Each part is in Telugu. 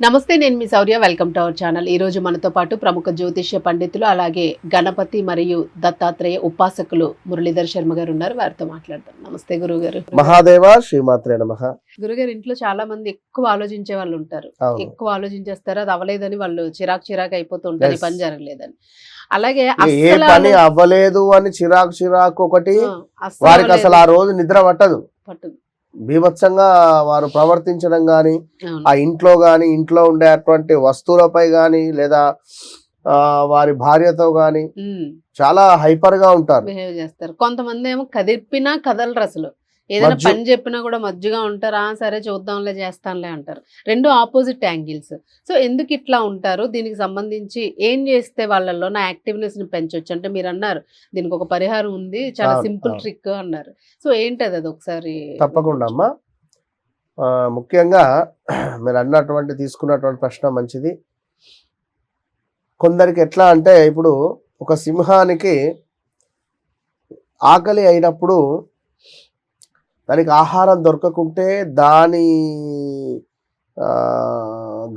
నమస్తే నేను మీ Shaurya. Welcome to our channel. ఈ రోజు మనతో పాటు ప్రముఖ జ్యోతిష్య పండితులు అలాగే గణపతి మరియు దత్తాత్రేయ ఉపాసకులు మురళీధర్ శర్మ గారు ఉన్నారు. వారితో మాట్లాడతాం నమస్తే గురువు గారు మహాదేవ శ్రీమాత్రే నమ. గురుగారు ఇంట్లో చాలా మంది ఎక్కువ ఆలోచించే వాళ్ళు ఉంటారు. ఎక్కువ ఆలోచించేస్తారు. అది అవ్వలేదని వాళ్ళు చిరాకు చిరాకు అయిపోతూ ఉంటారు. పని జరగలేదని. అలాగే ఏ పని అవ్వలేదు అని చిరాకు చిరాకు ఒకటి వారికి అసలు ఆ. రోజు నిద్ర పట్టదు. పట్టుదు. బీభత్సంగా వారు ప్రవర్తించడం గాని అవును. ఆ ఇంట్లో గాని ఇంట్లో ఉండేటువంటి వస్తువులపై గాని లేదా వారి భార్యతో గాని ఉమ్, చాలా హైపర్గా ఉంటారు. బిహేవ్ చేస్తారు. కొంతమంది ఏమో కదిపినా కదలరు అసలు. ఏదైనా. పని చెప్పినా కూడా మజ్జుగా ఉంటారు? సరే చూద్దాంలే చేస్తాంలే అంటారు. రెండు ఆపోజిట్ యాంగిల్స్. సో ఎందుకు ఇట్లా ఉంటారు? దీనికి సంబంధించి ఏం చేస్తే వాళ్ళల్లో నా యాక్టివ్నెస్ని పెంచొచ్చు? అంటే మీరు అన్నారు దీనికి ఒక పరిహారం ఉంది చాలా సింపుల్. ట్రిక్ అన్నారు. సో ఏంటది అది ఒకసారి? తప్పకుండా అమ్మా. ఆ, ముఖ్యంగా మీరు అన్నటువంటి తీసుకున్నటువంటి ప్రశ్న మంచిది. కొందరికి ఎట్లా అంటే ఇప్పుడు ఒక సింహానికి ఆకలి అయినప్పుడు దానికి ఆహారం దొరకకుంటే దాని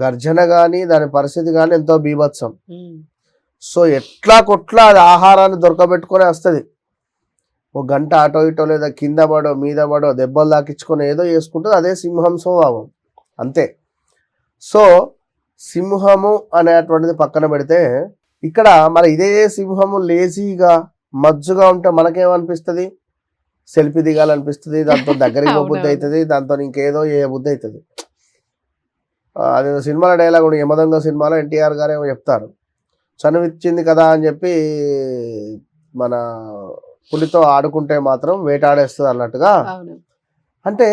గర్జన కానీ దాని పరిస్థితి కానీ ఎంతో బీభత్సం. సో ఎట్లా కొట్లా అది ఆహారాన్ని దొరకబెట్టుకొని వస్తుంది. ఒక గంట అటో ఇటో లేదా కింద పడో మీద పడో దెబ్బలు దాకించుకొని ఏదో చేసుకుంటుంది అదే సింహం స్వభావం. అంతే. సో సింహము అనేటువంటిది పక్కన పెడితే ఇక్కడ మరి ఇదే సింహము లేజీగా మజ్జుగా ఉంటే మనకేమనిపిస్తుంది? సెల్ఫీ దిగాలనిపిస్తుంది దాంతో దగ్గరికి అవునవును. అవుతుంది దాంతో ఇంకేదో ఏ బుద్ధి అవుతుంది అది సినిమాల డైలాగ్ యమదొంగ సినిమాలో ఎన్టీఆర్ గారు ఏమో చెప్తారు. చనువిచ్చింది కదా అని చెప్పి మన పులితో ఆడుకుంటే మాత్రం వేటాడేస్తుంది అన్నట్టుగా. అంటే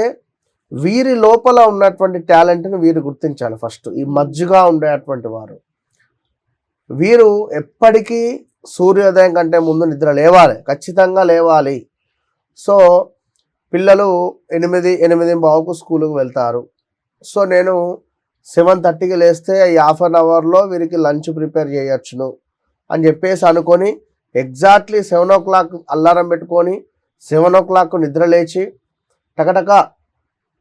వీరి లోపల ఉన్నటువంటి టాలెంట్ని వీరు గుర్తించాలి ఫస్ట్. ఈ మజ్జుగా ఉండేటువంటి వారు. వీరు ఎప్పటికీ సూర్యోదయం కంటే ముందు నిద్ర లేవాలి. ఖచ్చితంగా లేవాలి. సో పిల్లలు ఎనిమిది ఎనిమిది బావుకు స్కూల్కి వెళ్తారు. సో నేను సెవెన్ థర్టీకి లేస్తే ఈ హాఫ్ అన్ అవర్లో వీరికి లంచ్ ప్రిపేర్ చేయొచ్చును అని చెప్పేసి అనుకొని exactly seven o'clock alarm పెట్టుకొని సెవెన్ ఓ క్లాక్ నిద్ర లేచి టకటక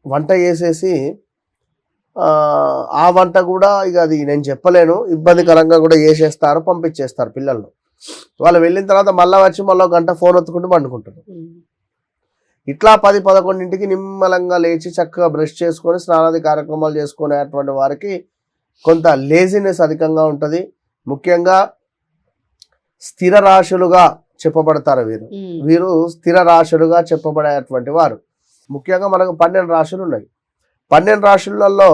వంట చేసేసి ఆ, వంట కూడా ఇక అది నేను చెప్పలేను. ఇబ్బందికరంగా కూడా చేసేస్తారు పంపించేస్తారు పిల్లలను. వాళ్ళు వెళ్ళిన తర్వాత మళ్ళీ వచ్చి మళ్ళీ ఒక గంట ఫోన్ ఒత్తుకుంటూ పండుకుంటారు. ఇట్లా పది పదకొండింటికి నిమ్మలంగా లేచి చక్కగా బ్రష్ చేసుకొని స్నానాది కార్యక్రమాలు చేసుకునేటువంటి వారికి కొంత లేజినెస్ అధికంగా ఉంటుంది. ముఖ్యంగా స్థిర రాశులుగా చెప్పబడతారు వీరు. వీరు స్థిర రాశులుగా చెప్పబడేటువంటి వారు. ముఖ్యంగా మనకు పన్నెండు రాశులు ఉన్నాయి. పన్నెండు రాశులలో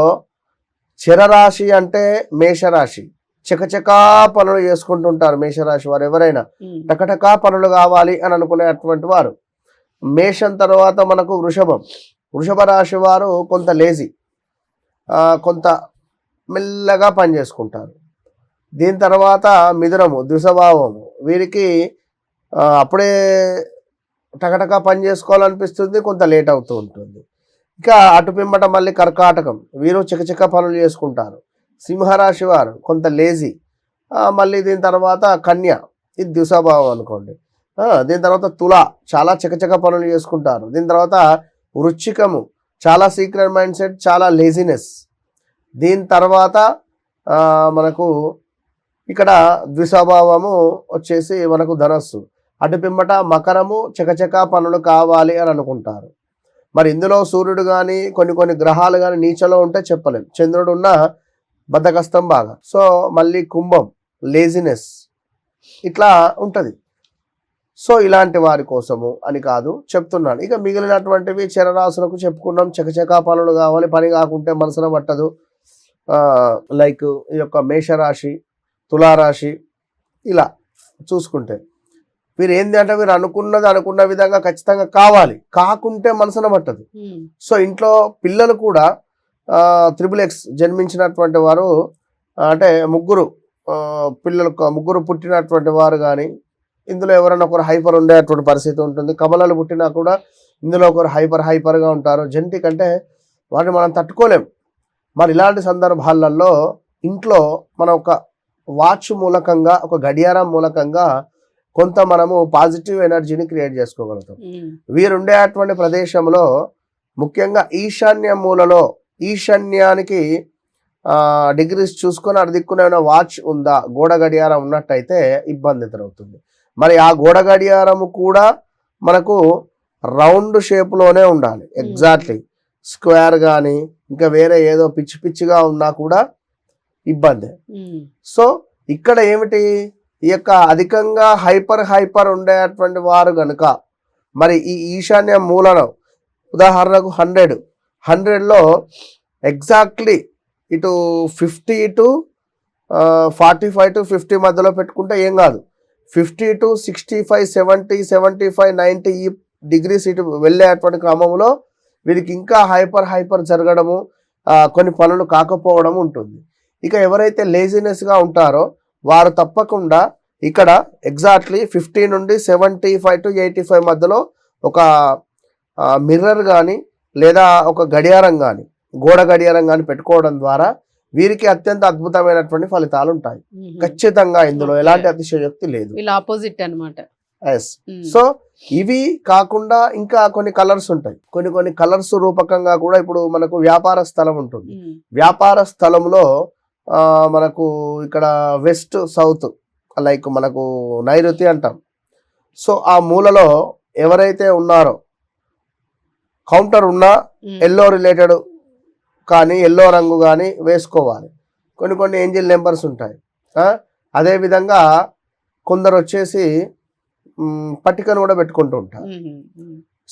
చిరరాశి అంటే మేషరాశి. చకచకా పనులు చేసుకుంటుంటారు మేషరాశి వారు ఎవరైనా. టకటకా పనులు కావాలి అని అనుకునేటువంటి వారు. మేషం తర్వాత మనకు వృషభం. వృషభ రాశి వారు కొంత లేజీ కొంత మెల్లగా పని చేసుకుంటారు. దీని తర్వాత మిథునము ద్విసభావము వీరికి అప్పుడే టకటకా పని చేసుకోవాలనిపిస్తుంది కొంత లేట్ అవుతూ ఉంటుంది. ఇక అటు పిమ్మట మళ్ళీ కర్కాటకం వీరు చికచిక పనులు చేసుకుంటారు. సింహరాశి వారు కొంత లేజీ మళ్ళీ దీని తర్వాత కన్య ఇది ద్విసభావం అనుకోండి. దీని తర్వాత తుల. చాలా చకచక పనులు చేసుకుంటారు. దీని తర్వాత వృచ్చికము. చాలా సీక్రెట్ మైండ్ సెట్ చాలా లేజినెస్. దీని తర్వాత మనకు ఇక్కడ ద్విస్వభావము వచ్చేసి మనకు ధనస్సు. అటు పిమ్మట మకరము చకచక పనులు కావాలి అని అనుకుంటారు. మరి ఇందులో సూర్యుడు కానీ కొన్ని కొన్ని గ్రహాలు కానీ నీచలో ఉంటే చెప్పలేం. చంద్రుడు ఉన్న బద్ధకస్తం బాగా. సో మళ్ళీ కుంభం లేజినెస్. ఇట్లా ఉంటుంది. సో ఇలాంటి వారి కోసము అని కాదు చెప్తున్నాను. ఇక మిగిలినటువంటివి చరరాశులకు చెప్పుకున్నాం. చకచకా పనులు కావాలి పని కాకుంటే మనసున పట్టదు. లైక్ ఈ యొక్క మేషరాశి తులారాశి ఇలా చూసుకుంటే. వీరు అంటే వీరు అనుకున్నది అనుకున్న విధంగా ఖచ్చితంగా కావాలి. కాకుంటే మనసున పట్టదు. సో ఇంట్లో పిల్లలు కూడా త్రిబుల్ ఎక్స్ జన్మించినటువంటి వారు అంటే ముగ్గురు పిల్లలు ముగ్గురు పుట్టినటువంటి వారు కానీ ఇందులో ఎవరైనా ఒకరు హైపర్ ఉండేటువంటి పరిస్థితి ఉంటుంది. కమలలు పుట్టినా కూడా ఇందులో ఒకరు హైపర్ హైపర్గా ఉంటారు. జెంటిక్ అంటే వాటిని మనం తట్టుకోలేం. మరి ఇలాంటి సందర్భాలలో ఇంట్లో మనం ఒక వాచ్ మూలకంగా ఒక గడియారం మూలకంగా కొంత మనము పాజిటివ్ ఎనర్జీని క్రియేట్ చేసుకోగలుగుతాం. వీరుండేటువంటి ప్రదేశంలో ముఖ్యంగా ఈశాన్య మూలలో ఈశాన్యానికి డిగ్రీస్ చూసుకొని అటు దిక్కున ఏమైనా వాచ్ ఉందా గోడ గడియారం ఉన్నట్టయితే ఇబ్బంది ఎదురవుతుంది. మరి ఆ గోడ గడియారం కూడా మనకు రౌండ్ షేప్లోనే ఉండాలి. ఎగ్జాక్ట్లీ. స్క్వేర్ కానీ ఇంకా వేరే ఏదో పిచ్చి పిచ్చిగా ఉన్నా కూడా ఇబ్బంది. సో ఇక్కడ ఏమిటి? ఈ యొక్క అధికంగా హైపర్ హైపర్ ఉండేటువంటి వారు గనుక మరి ఈ ఈశాన్య మూలను ఉదాహరణకు హండ్రెడ్. హండ్రెడ్లో ఎగ్జాక్ట్లీ ఇటు fifty to forty five to fifty మధ్యలో పెట్టుకుంటే ఏం కాదు. Fifty to sixty five seventy seventy five ninety ఈ డిగ్రీస్ ఇటు వెళ్ళేటువంటి క్రమంలో వీరికి ఇంకా హైపర్ హైపర్ జరగడము కొన్ని పనులు కాకపోవడం ఉంటుంది. ఇక ఎవరైతే లేజినెస్గా ఉంటారో వారు తప్పకుండా ఇక్కడ ఎగ్జాక్ట్లీ ఫిఫ్టీ నుండి seventy five to eighty five మధ్యలో ఒక మిర్రర్ కానీ లేదా ఒక గడియారం కానీ గోడ గడియారం కానీ పెట్టుకోవడం ద్వారా వీరికి అత్యంత అద్భుతమైనటువంటి ఫలితాలు ఉంటాయి. ఖచ్చితంగా ఇందులో. ఎలాంటి అతిశయోక్తి లేదు. ఆపోజిట్ అనమాట ఎస్ సో ఇవి కాకుండా ఇంకా కొన్ని కలర్స్ ఉంటాయి. కొన్ని కొన్ని కలర్స్ రూపకంగా కూడా ఇప్పుడు మనకు వ్యాపార స్థలం ఉంటుంది. వ్యాపార స్థలంలో మనకు ఇక్కడ వెస్ట్ సౌత్ లైక్ మనకు నైరుతి అంటాం సో ఆ మూలలో ఎవరైతే ఉన్నారో కౌంటర్ ఉన్నా ఎల్లో రిలేటెడ్ కానీ ఎల్లో రంగు కానీ వేసుకోవాలి. కొన్ని కొన్ని ఏంజిల్ నెంబర్స్ ఉంటాయి. అదేవిధంగా కొందరు వచ్చేసి పట్టికను కూడా పెట్టుకుంటూ ఉంటారు.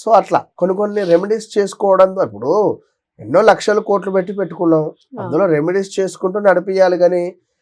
సో అట్లా కొన్ని కొన్ని రెమెడీస్ చేసుకోవడం ఇప్పుడు ఎన్నో లక్షల కోట్లు పెట్టి పెట్టుకున్నాం. అందులో రెమెడీస్ చేసుకుంటూ నడిపియాలి కానీ